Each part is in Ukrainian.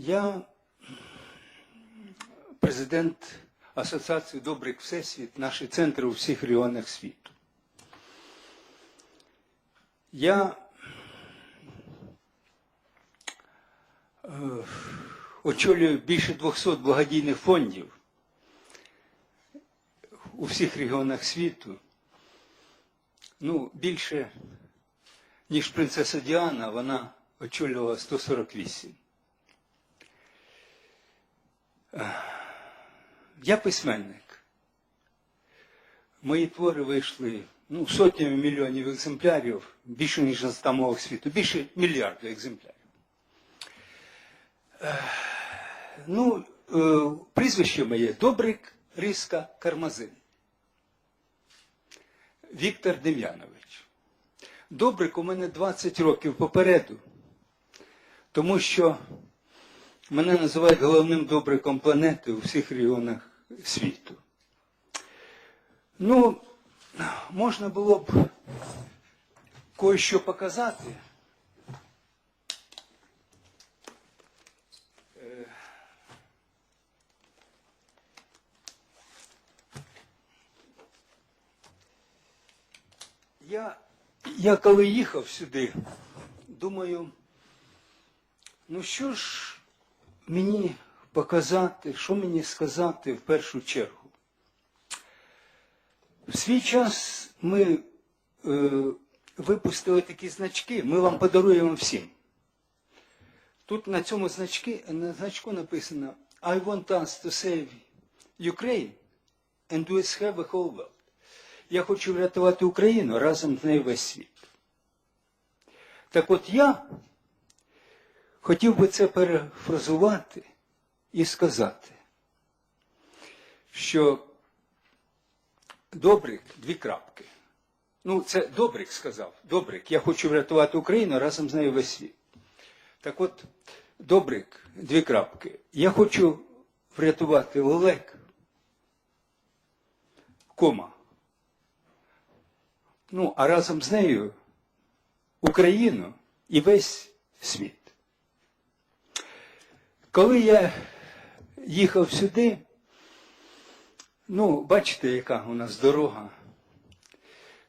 Я президент Асоціації Добрик Всесвіт, наші центри у всіх регіонах світу. Я е, очолюю більше 200 благодійних фондів у всіх регіонах світу. Ну, більше, ніж принцеса Діана, вона очолювала 148. Я письменник. Мої твори вийшли ну, сотнями мільйонів екземплярів, більше ніж на 100 мовах світу, більше мільярда екземплярів. Е, Ну, е, прізвище моє Добрик Риска Кармазин. Віктор Дем'янович. Добрик у мене 20 років попереду, тому що мене називають головним добриком планети у всіх регіонах світу. Ну, можна було б кое-що показати. Е, Я, я коли їхав сюди, думаю, ну що ж мені показати, що мені сказати в першу чергу? В свій час ми е, випустили такі значки, ми вам подаруємо всім. Тут на цьому значки, на значку написано I want us to save Ukraine and we have a whole world. Я хочу врятувати Україну разом з нею весь світ. Так от я хотів би це перефразувати і сказати, що Добрик, дві крапки. Ну, це Добрик сказав. Добрик, я хочу врятувати Україну разом з нею весь світ. Так от, Добрик, дві крапки. Я хочу врятувати Лелек, кома. Ну, а разом з нею Україну і весь світ. Коли я їхав сюди, ну, бачите, яка у нас дорога.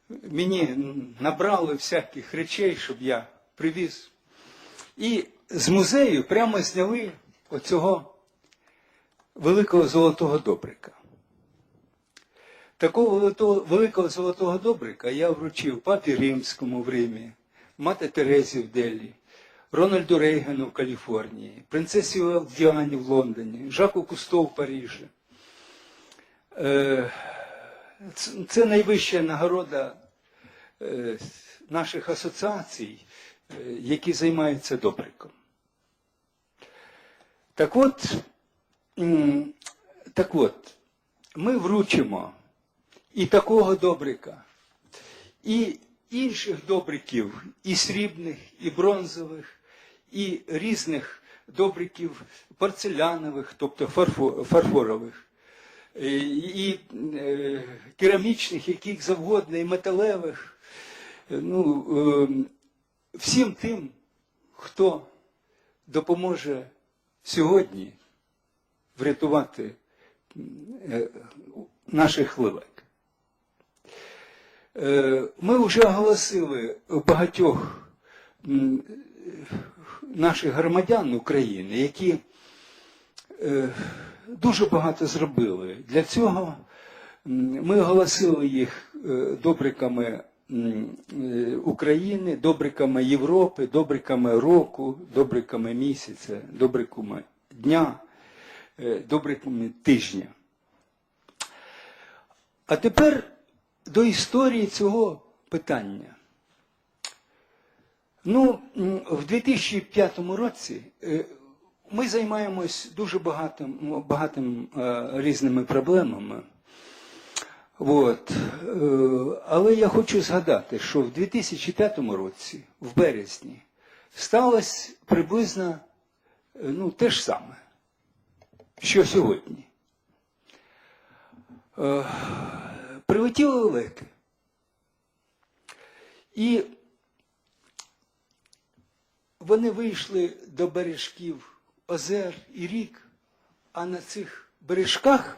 Мені набрали всяких речей, щоб я привіз. І з музею прямо зняли оцього великого золотого добрика. Такого великого- золотого добрика я вручив папі Римському в Римі, мати Терезі в Делі, Рональду Рейгану в Каліфорнії, принцесі Діані в Лондоні, Жаку Кусто в Парижі. Е, Це найвища нагорода е, наших асоціацій, е, які займаються добриком. Так от, так от, ми вручимо і такого добрика, і інших добриків, і срібних, і бронзових, і різних добриків порцелянових, тобто фарфорових, е, і е, керамічних, яких завгодно, і металевих. Е, Ну, всім тим, хто допоможе сьогодні врятувати наших лилек. Е, Ми вже оголосили багатьох наших громадян України, які е, дуже багато зробили. Для цього ми оголосили їх е, добриками України, добриками Європи, добриками року, добриками місяця, добриками дня, добриками тижня. А тепер до історії цього питання. Ну, в 2005 році е, ми займаємось дуже багатим, багатим е, різними проблемами. От. Е, Але я хочу згадати, що в 2005 році, в березні, сталося приблизно ну, те ж саме, що сьогодні. Прилетіли лелеки. І вони вийшли до бережків озер і рік, а на цих бережках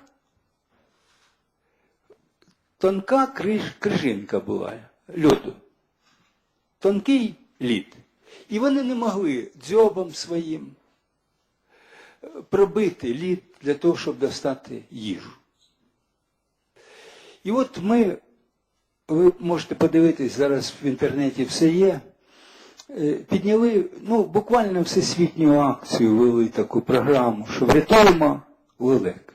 тонка криж, крижинка була льоду. Тонкий лід. І вони не могли дзьобом своїм пробити лід для того, щоб достати їжу. І от ми, ви можете подивитись, зараз в інтернеті все є. е, Підняли ну, буквально всесвітню акцію, вели таку програму, що врятуємо лелек.